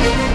Музика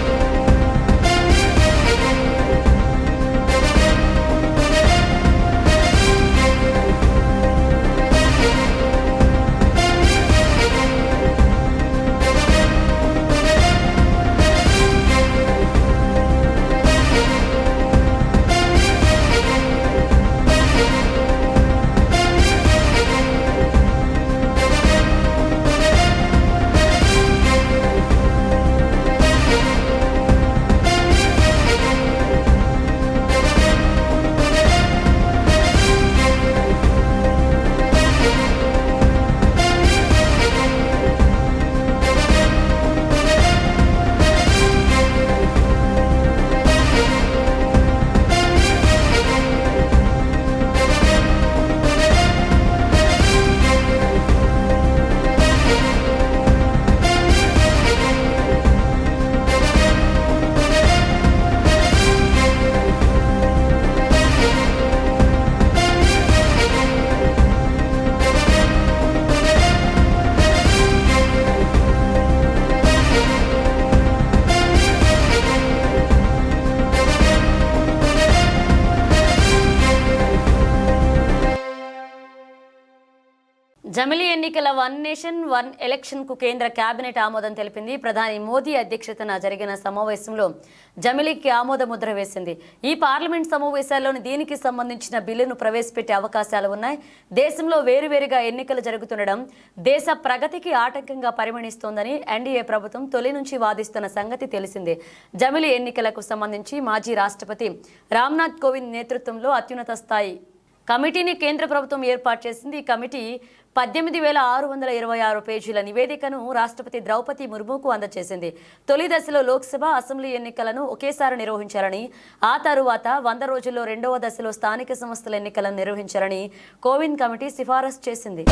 జమిలీ ఎన్నికల one nation one ఎలక్షన్కు కేంద్ర కేబినెట్ ఆమోదం తెలిపింది. ప్రధాని మోదీ అధ్యక్షతన జరిగిన సమావేశంలో జమిలీకి ఆమోద ముద్ర వేసింది. ఈ పార్లమెంట్ సమావేశాల్లోని దీనికి సంబంధించిన బిల్లును ప్రవేశపెట్టే అవకాశాలు ఉన్నాయి. దేశంలో వేరువేరుగా ఎన్నికలు జరుగుతుండడం దేశ ప్రగతికి ఆటంకంగా పరిగణిస్తోందని ఎన్డీఏ ప్రభుత్వం తొలి నుంచి వాదిస్తున్న సంగతి తెలిసిందే. జమిలీ ఎన్నికలకు సంబంధించి మాజీ రాష్ట్రపతి రామ్నాథ్ కోవింద్ నేతృత్వంలో అత్యున్నత స్థాయి కమిటీని కేంద్ర ప్రభుత్వం ఏర్పాటు చేసింది. ఈ కమిటీ పద్దెనిమిది వేల ఆరు వందల ఇరవై ఆరు పేజీల నివేదికను రాష్ట్రపతి ద్రౌపది ముర్ముకు అందజేసింది. తొలి దశలో లోక్సభ అసెంబ్లీ ఎన్నికలను ఒకేసారి నిర్వహించాలని ఆ తరువాత వంద రోజుల్లో రెండవ దశలో స్థానిక సంస్థల ఎన్నికలను నిర్వహించాలని కోవింద్ కమిటీ సిఫారసు చేసింది.